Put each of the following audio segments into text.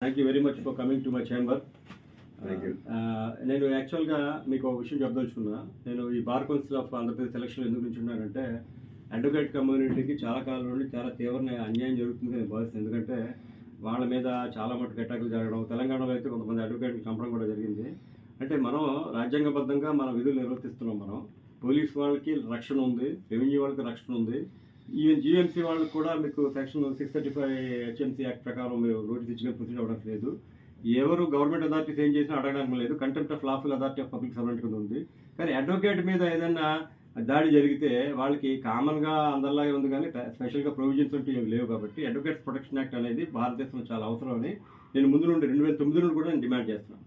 Thank you very much for coming to my chamber. నేను యాక్చువల్గా మీకు ఒక విషయం చెప్పదలుచుకున్నా. నేను ఈ bar council of Andhra Pradesh selection ఎందుకు నుంచున్నానంటే అడ్వకేట్ కమ్యూనిటీకి చాలా కాలం నుండి చాలా తీవ్రమైన అన్యాయం జరుగుతుంది నేను భావిస్తాను. ఎందుకంటే వాళ్ళ మీద చాలా మటుకు అటాకులు జరగడం తెలంగాణలో అయితే కొంతమంది అడ్వకేట్లు చంపడం కూడా జరిగింది. అంటే మనం రాజ్యాంగబద్ధంగా మన విధులు నిర్వర్తిస్తున్నాం మనం. పోలీస్ వాళ్ళకి రక్షణ ఉంది రెవెన్యూ వాళ్ళకి రక్షణ ఉంది. ఈవెన్ జిఎంసీ వాళ్ళకి కూడా మీకు section six thirty five HMC act ప్రకారం మీరు నోటీస్ ఇచ్చిన ప్రొసీడ్ అవ్వడం లేదు. ఎవరు గవర్నమెంట్ అథారిటీస్ ఏం చేసినా అడగడానికి లేదు. Contempt of lawful authority of public servant కింద ఉంది. కానీ అడ్వకేట్ మీద ఏదైనా దాడి జరిగితే వాళ్ళకి కామన్గా అందరిలాగే ఉంది కానీ స్పెషల్గా ప్రొవిజన్స్ అంటూ ఏమి లేవు కాబట్టి అడ్వకేట్స్ ప్రొటెక్షన్ యాక్ట్ అనేది భారతదేశంలో చాలా అవసరం అని నేను ముందు నుండి రెండు వేల తొమ్మిది నుండి కూడా నేను డిమాండ్ చేస్తున్నాను.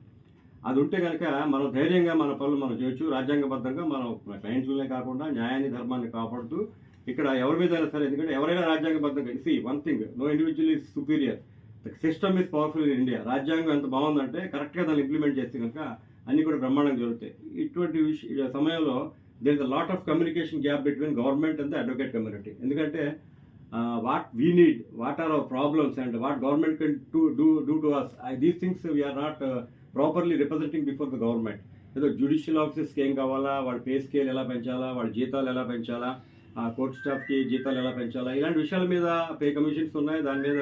అది ఉంటే కనుక మనం ధైర్యంగా మన పనులు మనం చేయొచ్చు. రాజ్యాంగబద్ధంగా మనం క్లయింట్లనే కాకుండా న్యాయాన్ని ధర్మాన్ని కాపాడుతూ ఇక్కడ ఎవరి మీద అయినా సరే ఎందుకంటే ఎవరైనా రాజ్యాంగబద్ధంగా see one thing no individual is superior the system is powerful in India రాజ్యాంగం ఎంత బాగుందంటే కరెక్ట్గా దాన్ని ఇంప్లిమెంట్ చేస్తే కనుక అన్నీ కూడా బ్రహ్మాండంగా జరుగుతాయి. ఇటువంటి విషయ సమయంలో there is a lot of communication gap between government and the advocate community ఎందుకంటే what we need what are our problems and what government can to do do to us these things we are not properly representing before the government ఏదో judicial ఆఫీసర్స్కి ఏం కావాలా వాళ్ళ pay scale ఎలా పెంచాలా వాళ్ళ జీతాలు ఎలా పెంచాలా కోర్ట్ స్టాఫ్కి జీతాలు ఎలా పెంచాలా? ఇలాంటి విషయాల మీద పే కమిషన్స్ ఉన్నాయి. దాని మీద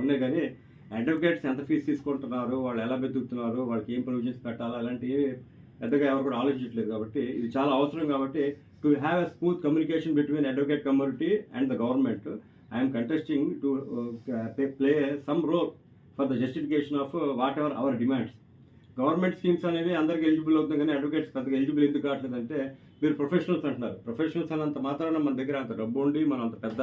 ఉన్నాయి కానీ అడ్వకేట్స్ ఎంత ఫీజు తీసుకుంటున్నారు? వాళ్ళు ఎలా బెతుకుతున్నారు వాళ్ళకి ఏం ప్రొవిజన్స్ పెట్టాలా? అలాంటివి పెద్దగా ఎవరు కూడా ఆలోచించట్లేదు కాబట్టి ఇది చాలా అవసరం కాబట్టి to have a smooth communication between advocate community and the government I'm contesting to play some role for the justification of whatever our demands government schemes అనేవి అందరికి ఎలిజిబుల్ అవుతుంది కానీ అడ్వకేట్స్ పెద్దగా ఎలిజిబుల్ ఎందుకు కావట్లేదంటే మీరు ప్రొఫెషనల్స్ అంటున్నారు. ప్రొఫెషనల్స్ అన్నంత మాత్రాన మన దగ్గర అంత డబ్బు ఉండి మనం అంత పెద్ద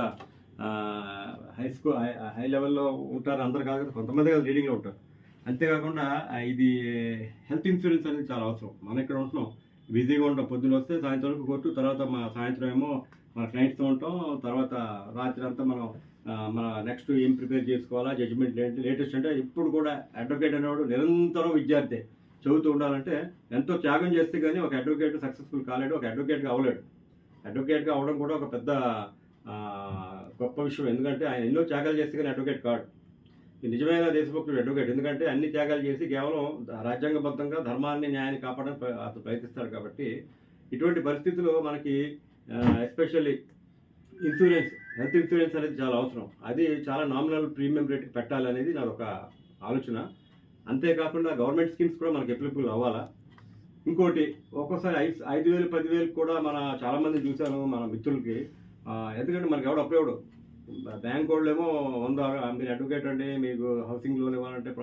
హై స్కూల్ హై లెవెల్లో ఉంటారు అందరు కాదు కొంతమంది కదా రీడింగ్లో ఉంటారు. అంతేకాకుండా ఇది హెల్త్ ఇన్సూరెన్స్ అనేది చాలా అవసరం. మనం ఇక్కడ ఉంటున్నాం. బిజీగా ఉంటాం. పొద్దున్న వస్తే సాయంత్రం వరకు కొట్టు తర్వాత మా సాయంత్రం ఏమో మన క్లయింట్స్తో ఉంటాం. తర్వాత రాత్రి అంతా మనం మన నెక్స్ట్ ఏం ప్రిపేర్ చేసుకోవాలా జడ్జిమెంట్ లేటెస్ట్ అంటే ఇప్పుడు కూడా అడ్వకేట్ అనేవాడు నిరంతరం విద్యార్థి. చదువుతూ ఉండాలంటే ఎంతో త్యాగం చేస్తే కానీ ఒక అడ్వకేట్ సక్సెస్ఫుల్ కాలేడు ఒక అడ్వకేట్గా అవ్వలేడు అడ్వకేట్గా అవ్వడం కూడా ఒక పెద్ద గొప్ప విషయం. ఎందుకంటే ఆయన ఎన్నో త్యాగాలు చేస్తే కానీ అడ్వకేట్ కాడు. ఈ నిజమైన దేశభక్తుడు అడ్వకేట్. ఎందుకంటే అన్ని త్యాగాలు చేసి కేవలం రాజ్యాంగబద్ధంగా ధర్మాన్ని న్యాయాన్ని కాపాడడానికి అతను ప్రయత్నిస్తాడు కాబట్టి ఇటువంటి పరిస్థితుల్లో మనకి ఎస్పెషల్లీ ఇన్సూరెన్స్ హెల్త్ ఇన్సూరెన్స్ అనేది చాలా అవసరం. అది చాలా నామినల్ ప్రీమియం రేట్ పెట్టాలనేది నాదొక ఒక ఆలోచన. అంతేకాకుండా గవర్నమెంట్ స్కీమ్స్ కూడా మనకి అప్లికబుల్ అవ్వాలా? ఇంకోటి ఒక్కోసారి ఐదు ఐదు వేలు పదివేలు కూడా మన చాలామంది చూశాను మన మిత్రులకి. ఎందుకంటే మనకి ఎవడు అప్పుడు బ్యాంక్ వాళ్ళు ఏమో వంద మీరు అడ్వకేట్ అండి మీకు హౌసింగ్ లోన్ ఇవ్వాలంటే